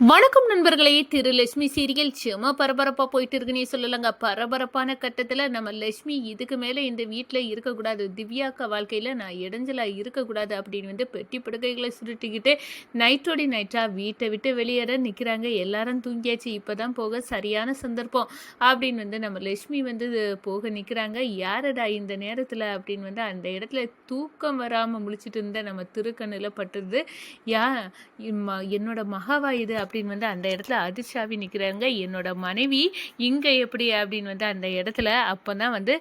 வணக்கம் நண்பர்களே திரு லட்சுமி சீரியல் சும்மா பரபரப்பாக போயிட்டு இருக்குன்னே சொல்லலைங்க. பரபரப்பான கட்டத்தில் நம்ம லட்சுமி இதுக்கு மேலே இந்த வீட்டில் இருக்கக்கூடாது. திவ்யாக்கா வாழ்க்கையில் நான் இடைஞ்சலாக இருக்கக்கூடாது அப்படின்னு வந்து பெட்டி படுக்கைகளை சுருட்டிக்கிட்டு நைட்டோடி நைட்டாக வீட்டை விட்டு வெளியேற நிற்கிறாங்க எல்லாரும் தூங்கியாச்சு. இப்போ தான் போக சரியான சந்தர்ப்பம் அப்படின்னு வந்து நம்ம லட்சுமி வந்து போக நிற்கிறாங்க யாரடா இந்த நேரத்தில் அப்படின்னு வந்து அந்த இடத்துல தூக்கம் வராமல் முழிச்சிட்டு இருந்த நம்ம திருக்கண்ணில் பட்டுருது. யா என்னோட மகாவா இது அப்படின்னு வந்து அந்த இடத்துல அதிர்ச்சாவி நிற்கிறாங்க என்னோட மனைவி இங்கே எப்படி? அப்படின்னு வந்து அந்த இடத்துல அப்போ தான் வந்து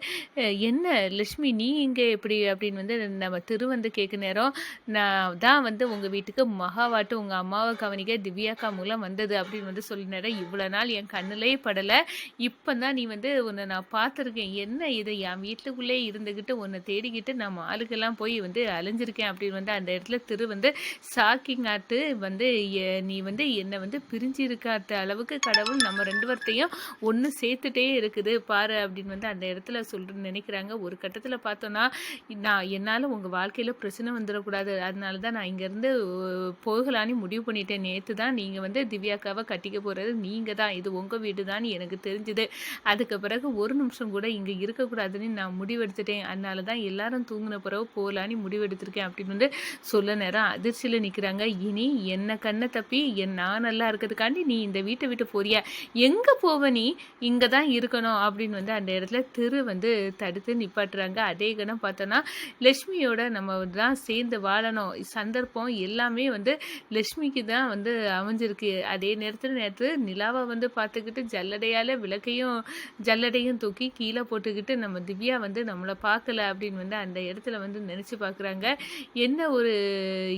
என்ன லட்சுமி நீ இங்கே எப்படி? அப்படின்னு வந்து நம்ம திரு வந்து கேட்க நேரம் நான் தான் வந்து உங்கள் வீட்டுக்கு மகாவாட்டு உங்கள் அம்மாவை கவனிக்க திவ்யாக்கா மூலம் வந்தது. அப்படின்னு வந்து சொல்லி நேரம் இவ்வளோ நாள் என் கண்ணிலே படலை. இப்போ தான் நீ வந்து உன்னை நான் பார்த்துருக்கேன். என்ன இது? என் வீட்டுக்குள்ளே இருந்துக்கிட்டு உன்னை தேடிக்கிட்டு நான் ஆளுக்கெல்லாம் போய் வந்து அலைஞ்சிருக்கேன். அப்படின்னு வந்து அந்த இடத்துல திரு வந்து ஷாக்கிங் ஆட்டு வந்து எ- நீ வந்து என்ன என்னை வந்து பிரிஞ்சு இருக்காத அளவுக்கு கடவுள் நம்ம ரெண்டு பேர்த்தையும் ஒன்று சேர்த்துட்டே இருக்குது. பாரு அப்படின்னு வந்து அந்த இடத்துல சொல்ற நினைக்கிறாங்க. ஒரு கட்டத்தில் பார்த்தோன்னா நான் என்னால் உங்கள் வாழ்க்கையில் பிரச்சனை வந்துடக்கூடாது. அதனால தான் நான் இங்கேருந்து போகலான்னு முடிவு பண்ணிட்டேன். நேற்று தான் நீங்கள் வந்து திவ்யாக்காவை கட்டிக்க போகிறது நீங்கள் தான். இது உங்கள் வீடு தான் எனக்கு தெரிஞ்சுது. அதுக்கு பிறகு ஒரு நிமிஷம் கூட இங்கே இருக்கக்கூடாதுன்னு நான் முடிவெடுத்துட்டேன். அதனால தான் எல்லாரும் தூங்கின பிறகு போகலான்னு முடிவெடுத்திருக்கேன் அப்படின்னு வந்து சொல்ல நேரம் அதிர்ச்சியில் நிற்கிறாங்க இனி என்ன கண்ணை தப்பி என் நான் நல்லா இருக்கிறதுக்காண்டி நீ இந்த வீட்டை விட்டு போறியா? எங்கே போவ நீ? இங்கே தான் இருக்கணும் அப்படின்னு வந்து அந்த இடத்துல திரு வந்து தடுத்து நிப்பாட்டுறாங்க. அதே கணம் பார்த்தோன்னா லக்ஷ்மியோட நம்ம தான் சேர்ந்து வாழணும். சந்தர்ப்பம் எல்லாமே வந்து லக்ஷ்மிக்கு தான் வந்து அமைஞ்சிருக்கு. அதே நேரத்தில் நேற்று நிலாவை வந்து பார்த்துக்கிட்டு ஜல்லடையால் விளக்கையும் ஜல்லடையும் தூக்கி கீழே போட்டுக்கிட்டு நம்ம திவ்யா வந்து நம்மளை பார்க்கல அப்படின்னு வந்து அந்த இடத்துல வந்து நினச்சி பார்க்குறாங்க. என்ன ஒரு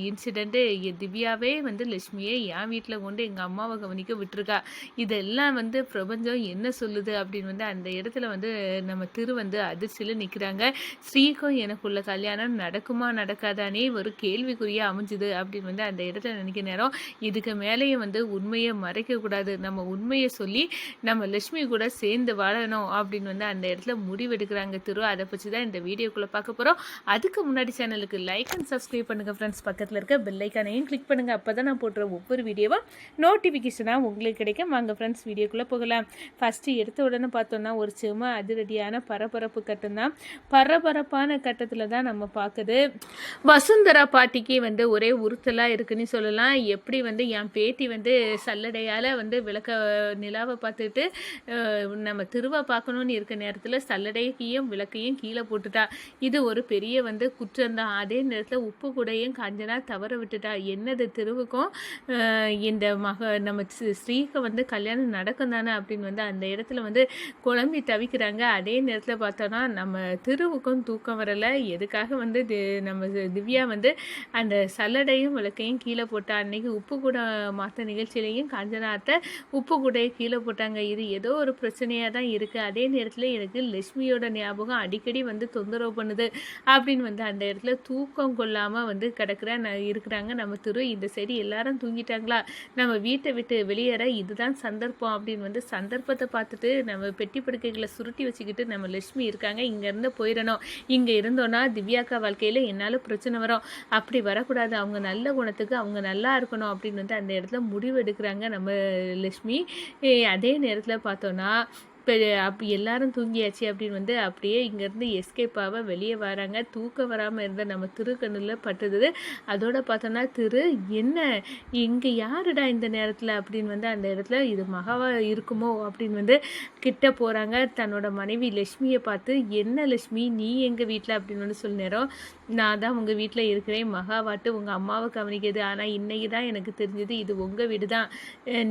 இன்சிடெண்ட்டு திவ்யாவே வந்து லட்சுமியை என் வீட்டில் கொண்டு எங்கள் அம்மாவை கவனிக்க விட்டுருக்கா. இதெல்லாம் வந்து பிரபஞ்சம் என்ன சொல்லுது அப்படின்னு வந்து அந்த இடத்துல வந்து நம்ம திரு வந்து அதிர்ச்சியில் நிற்கிறாங்க ஸ்ரீக்கும் எனக்குள்ள கல்யாணம் நடக்குமா நடக்காதானே ஒரு கேள்விக்குறியாக அமைஞ்சுது அப்படின்னு வந்து அந்த இடத்துல நினைக்க நேரம் இதுக்கு மேலேயும் வந்து உண்மையை மறைக்கக்கூடாது நம்ம உண்மையை சொல்லி நம்ம லட்சுமி கூட சேர்ந்து வாழணும் அப்படின்னு வந்து அந்த இடத்துல முடிவெடுக்கிறாங்க திரு. அதை பற்றி தான் இந்த வீடியோக்குள்ளே பார்க்க போகிறோம் அதுக்கு முன்னாடி சேனலுக்கு லைக் அண்ட் சப்ஸ்கிரைப் பண்ணுங்கள் ஃப்ரெண்ட்ஸ் பக்கத்தில் இருக்க பெல்லைக்கானையும் கிளிக் பண்ணுங்கள் அப்போ தான் நான் போடுற ஒவ்வொரு வீடியோவும் நோட்டிஃபிகேஷனாக உங்களுக்கு கிடைக்கும். வாங்க ஃப்ரெண்ட்ஸ் வீடியோக்குள்ளே போகலாம். ஃபஸ்ட்டு எடுத்த உடனே பார்த்தோன்னா ஒரு சும்மா அதிரடியான பரபரப்பு கட்டம் தான். பரபரப்பான கட்டத்தில் தான் நம்ம பார்க்குது வசுந்தரா பாட்டிக்கு வந்து ஒரே உறுத்தலாக இருக்குன்னு சொல்லலாம். எப்படி வந்து என் பேட்டி வந்து சல்லடையால் வந்து விளக்க நிலாவை பார்த்துட்டு நம்ம திருவா பார்க்கணுன்னு இருக்க நேரத்தில் சல்லடையையும் விளக்கையும் கீழே போட்டுட்டா. இது ஒரு பெரிய வந்து குற்றம் தான். அதே நேரத்தில் உப்பு கூடையும் காஞ்சனா தவற விட்டுட்டா. என்னது திருவுக்கும் இந்த மக நம்ம ஸ்ரீ- ஸ்ரீக்கு வந்து கல்யாணம் நடக்கும் தானே அப்படின்னு வந்து அந்த இடத்துல வந்து குழம்பி தவிக்கிறாங்க. அதே நேரத்தில் பார்த்தோன்னா நம்ம திருவுக்கும் தூக்கம் வரலை. எதுக்காக வந்து தி- நம்ம திவ்யா வந்து அந்த சல்லடையும் விளக்கையும் கீழே போட்டா அன்னைக்கு உப்பு கூட மாற்ற நிகழ்ச்சியிலையும் காஞ்சனாத்தை உப்பு கூடையை கீழே போட்டாங்க. இது ஏதோ ஒரு பிரச்சனையாக தான் இருக்குது அதே நேரத்தில் எனக்கு லட்சுமியோட ஞாபகம் அடிக்கடி வந்து தொந்தரவு பண்ணுது அப்படின்னு வந்து அந்த இடத்துல தூக்கம் கொள்ளாமல் வந்து கிடக்கிற இருக்கிறாங்க நம்ம திரு. இந்த சைடு எல்லாரும் தூங்கிட்டாங்களா? நம்ம வீட்டை விட்டு வெளியேற இதுதான் சந்தர்ப்பம் அப்படின்னு வந்து சந்தர்ப்பத்தை பார்த்துட்டு நம்ம பெட்டி படுக்கைகளை சுருட்டி வச்சுக்கிட்டு நம்ம லட்சுமி இருக்காங்க. இங்கேருந்து போயிடணும். இங்கே இருந்தோன்னா திவ்யாக்கா வாழ்க்கையில் என்னால் பிரச்சனை வரும். அப்படி வரக்கூடாது. அவங்க நல்ல குணத்துக்கு அவங்க நல்லா இருக்கணும் அப்படின்னு வந்து அந்த இடத்துல முடிவு எடுக்கிறாங்க நம்ம லட்சுமி. அதே நேரத்தில் பார்த்தோன்னா இப்போ அப் எல்லாரும் தூங்கியாச்சு அப்படின்னு வந்து அப்படியே இங்கேருந்து எஸ்கேப் ஆக வெளியே வராங்க. தூக்கம் வராமல் இருந்த நம்ம திருக்கண்ணில் பட்டுது. அதோட பார்த்தோன்னா திரு என்ன? இங்கே யாருடா இந்த நேரத்தில் அப்படின்னு வந்து அந்த இடத்துல இது மகாவா இருக்குமோ அப்படின்னு வந்து கிட்ட போகிறாங்க தன்னோட மனைவி லக்ஷ்மியை பார்த்து என்ன லக்ஷ்மி நீ எங்கள் வீட்டில் அப்படின்னு வந்து சொல் நேரம் நான் தான் உங்கள் வீட்டில் இருக்கிறேன். மகாவாட்டு உங்கள் அம்மாவை கவனிக்கிறது. ஆனால் இன்னைக்கு தான் எனக்கு தெரிஞ்சது இது உங்கள் வீடு தான்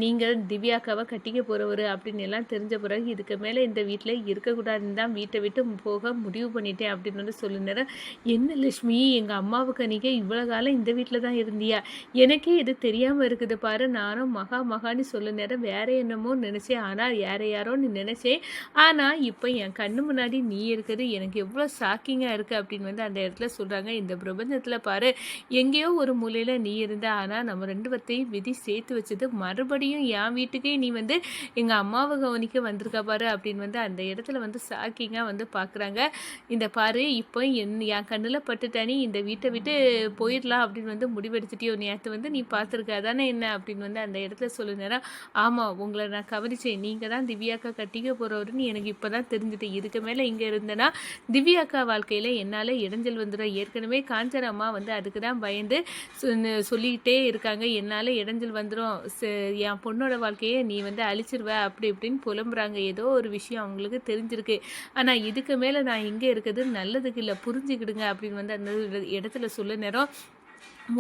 நீங்கள் திவ்யாக்காவை கட்டிக்க போகிறவர் அப்படின்னு எல்லாம் தெரிஞ்ச பிறகு இது இதுக்கு மேலே இந்த வீட்டில் இருக்கக்கூடாதுன்னு தான் வீட்டை விட்டு போக முடிவு பண்ணிட்டேன் அப்படின்னு வந்து சொல்லுனேன் நேரம் என்ன லட்சுமி எங்கள் அம்மாவுக்கு நீங்கள் இவ்வளோ காலம் இந்த வீட்டில் தான் இருந்தியா? எனக்கே இது தெரியாமல் இருக்குது பாரு நானும் மகா மகான்னு சொல்ல நேரம் வேற என்னமோ நினச்சேன். ஆனால் யார யாரோன்னு நினச்சேன். ஆனால் இப்போ என் கண்ணு முன்னாடி நீ இருக்கிறது எனக்கு எவ்வளோ ஷாக்கிங்காக இருக்குது அப்படின்னு வந்து அந்த இடத்துல சொல்கிறாங்க இந்த பிரபஞ்சத்தில் பாரு எங்கேயோ ஒரு மூலையில் நீ இருந்த. ஆனால் நம்ம ரெண்டு பத்தையும் விதி சேர்த்து வச்சது மறுபடியும் என் வீட்டுக்கே நீ வந்து எங்கள் அம்மாவை கவனிக்க வந்திருக்கா பாரு அப்படின்னு வந்து அந்த இடத்துல வந்து ஷாக்கிங்காக வந்து பார்க்குறாங்க இந்த பாரு இப்போ என் என் கண்ணில் பட்டுட்டானி இந்த வீட்டை விட்டு போயிடலாம் அப்படின்னு வந்து முடிவெடுத்துட்டியோ நேற்று வந்து நீ பார்த்துருக்காதானே என்ன அப்படின்னு வந்து அந்த இடத்துல சொல்லு நேரம் ஆமாம் உங்களை நான் கவனிச்சேன். நீங்கள் தான் திவ்யாக்கா கட்டிக்க போகிறவருன்னு எனக்கு இப்போ தான் தெரிஞ்சுது. இதுக்கு மேலே இங்கே இருந்தேன்னா திவ்யாக்கா வாழ்க்கையில் என்னால் இடைஞ்சல் வந்துடும் ஏற்கனவே காஞ்சனம்மா வந்து அதுக்கு தான் பயந்து சொல்லிக்கிட்டே இருக்காங்க. என்னால் இடைஞ்சல் வந்துடும் என் பொண்ணோட வாழ்க்கையை நீ வந்து அழிச்சிருவ. அப்படி இப்படின்னு புலம்புறாங்க. ஏதோ ஒரு விஷயம் அவங்களுக்கு தெரிஞ்சிருக்கு. ஆனால் இதுக்கு மேலே நான் இங்கே இருக்கிறது நல்லதுக்கு இல்லை புரிஞ்சுக்கிடுங்க அப்படின்னு வந்து அந்த இடத்துல சொல்ல நேரம்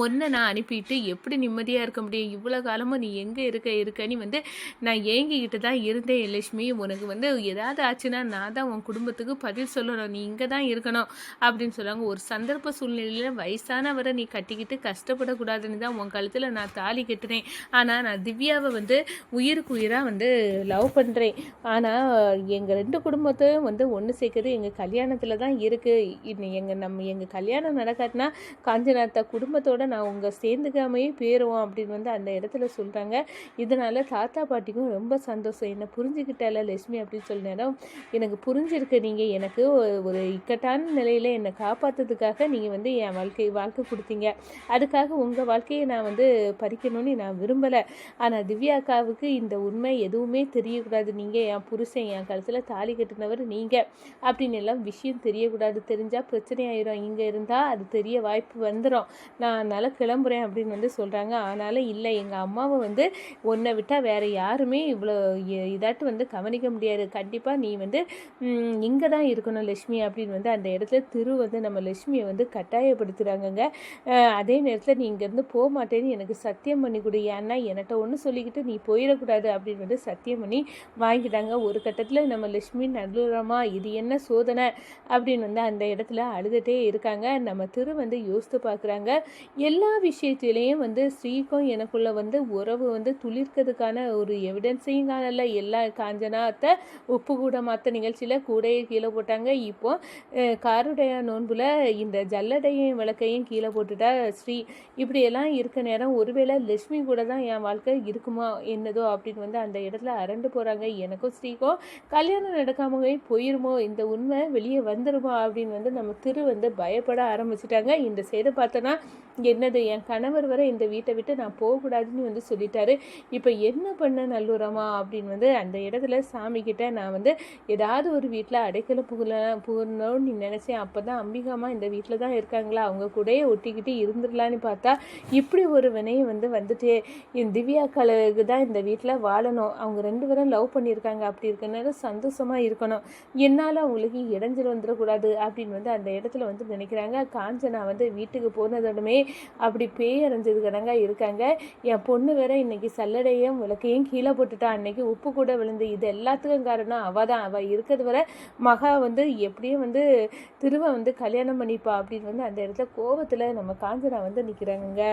ஒன்றை நான் அனுப்பிட்டு எப்படி நிம்மதியாக இருக்க முடியும்? இவ்வளோ காலமும் நீ எங்கே இருக்க இருக்கன்னு வந்து நான் ஏங்கிக்கிட்டு தான் இருந்தேன் லட்சுமி. உனக்கு வந்து ஏதாவது ஆச்சுன்னா நான் தான் உன் குடும்பத்துக்கு பதில் சொல்லணும். நீ இங்கே தான் இருக்கணும் அப்படின்னு சொல்லுவாங்க. ஒரு சந்தர்ப்ப சூழ்நிலையில் வயசானவரை நீ கட்டிக்கிட்டு கஷ்டப்படக்கூடாதுன்னு தான் உன் கழுத்தில் நான் தாலி கட்டுனேன். ஆனால் நான் திவ்யாவை வந்து உயிருக்கு உயிராக வந்து லவ் பண்ணுறேன் ஆனால் எங்கள் ரெண்டு குடும்பத்தையும் வந்து ஒன்று சேர்க்குறது எங்கள் கல்யாணத்தில் தான் இருக்குது எங்கள் நம்ம எங்கள் கல்யாணம் நடக்காட்டினா குடும்பம் குடும்பத்தோடு நான் உங்கள் சேர்ந்துக்காமையே போயிடுவோம் அப்படின்னு வந்து அந்த இடத்துல சொல்கிறாங்க இதனால் தாத்தா பாட்டிக்கும் ரொம்ப சந்தோஷம். என்னை புரிஞ்சுக்கிட்டால லட்சுமி அப்படின்னு சொல்ல நேரம் எனக்கு புரிஞ்சிருக்கு. நீங்கள் எனக்கு ஒரு- ஒரு இக்கட்டான நிலையில் என்னை காப்பாற்றுறதுக்காக நீங்கள் வந்து என் வாழ்க்கை வாழ்க்கை கொடுத்தீங்க. அதுக்காக உங்கள் வாழ்க்கையை நான் வந்து பறிக்கணும்னு நான் விரும்பலை. ஆனால் திவ்யாக்காவுக்கு இந்த உண்மை எதுவுமே தெரியக்கூடாது. நீங்கள் என் புருஷன் என் கழுத்தில் தாலி கட்டினவர் நீங்கள் அப்படின்னு எல்லாம் விஷயம் தெரியக்கூடாது. தெரிஞ்சால் பிரச்சனை ஆயிரும். இங்கே இருந்தால் அது தெரிய வாய்ப்பு வந்துடும் நான் அதனால் கிளம்புறேன் அப்படின்னு வந்து சொல்கிறாங்க ஆனாலும் இல்லை எங்கள் அம்மாவை வந்து உன்னை விட்டால் வேறு யாருமே இவ்வளோ இதாட்டு வந்து கவனிக்க முடியாது. கண்டிப்பாக நீ வந்து இங்கே தான் இருக்கணும் லட்சுமி அப்படின்னு வந்து அந்த இடத்துல திரு வந்து நம்ம லட்சுமியை வந்து கட்டாயப்படுத்துகிறாங்கங்க அதே நேரத்தில் நீ இங்கேருந்து போக மாட்டேன்னு எனக்கு சத்தியம் பண்ணி கொடு. ஏன்னா என்கிட்ட ஒன்று சொல்லிக்கிட்டு நீ போயிடக்கூடாது அப்படின்னு வந்து சத்தியம் பண்ணி வாங்கிட்டாங்க. ஒரு கட்டத்தில் நம்ம லட்சுமி நல்லுறமா இது என்ன சோதனை அப்படின்னு வந்து அந்த இடத்துல அழுதுகிட்டே இருக்காங்க. நம்ம திரு வந்து யோசித்து பார்க்குறாங்க எல்லா விஷயத்திலையும் வந்து ஸ்ரீக்கும் எனக்குள்ளே வந்து உறவு வந்து துளிர்க்கிறதுக்கான ஒரு எவிடன்ஸையும் காணல. எல்லா காஞ்சனாத்தை உப்பு கூட மாற்ற நிகழ்ச்சியில் கூடையை கீழே போட்டாங்க. இப்போ காருடைய நோன்புல இந்த ஜல்லடையும் விளக்கையும் கீழே போட்டுட்டா ஸ்ரீ. இப்படியெல்லாம் இருக்க நேரம் ஒருவேளை லட்சுமி கூட தான் என் வாழ்க்கை இருக்குமா என்னதோ அப்படின்னு வந்து அந்த இடத்துல அரண்டு போகிறாங்க எனக்கும் ஸ்ரீக்கும் கல்யாணம் நடக்காமவே போயிருமோ இந்த உண்மை வெளியே வந்துருமா அப்படின்னு வந்து நம்ம திரு வந்து பயப்பட ஆரம்பிச்சிட்டாங்க. இந்த செய்தி பார்த்தோன்னா என்னது என் கணவர் வரை இந்த வீட்டை விட்டு நான் போகக்கூடாதுன்னு வந்து சொல்லிட்டாரு. இப்போ என்ன பண்ண நல்லுறமா அப்படின்னு வந்து அந்த இடத்துல சாமி கிட்ட நான் வந்து ஏதாவது ஒரு வீட்டில் அடைக்கல புகழ புகழணும்னு நீ நினச்சேன் அப்போ தான் அம்பிகாமா இந்த வீட்டில் தான் இருக்காங்களா? அவங்க கூடயே ஒட்டிக்கிட்டு இருந்துடலான்னு பார்த்தா இப்படி ஒரு வினையும் வந்து வந்துட்டே என் திவ்யா கலருக்கு தான் இந்த வீட்டில் வாழணும். அவங்க ரெண்டு பேரும் லவ் பண்ணியிருக்காங்க. அப்படி இருக்கனால சந்தோஷமாக இருக்கணும். என்னால் அவங்களுக்கு இடைஞ்சல் வந்துடக்கூடாது. அப்படின்னு வந்து அந்த இடத்துல வந்து நினைக்கிறாங்க. காஞ்சனா வந்து வீட்டுக்கு போனதோட எல்லாருமே அப்படி பேய் அரைஞ்சது கணங்க இருக்காங்க. என் பொண்ணு வேற இன்னைக்கு சல்லடையும் விளக்கையும் கீழே போட்டுட்டா. அன்னைக்கு உப்பு கூட விழுந்து இது எல்லாத்துக்கும் காரணம் அவள் தான். அவள் இருக்கிறது வர மகா வந்து எப்படியும் வந்து திருவ வந்து கல்யாணம் பண்ணிப்பா அப்படின்னு வந்து அந்த இடத்துல கோவத்தில் நம்ம காஞ்சனா வந்து நிற்கிறாங்க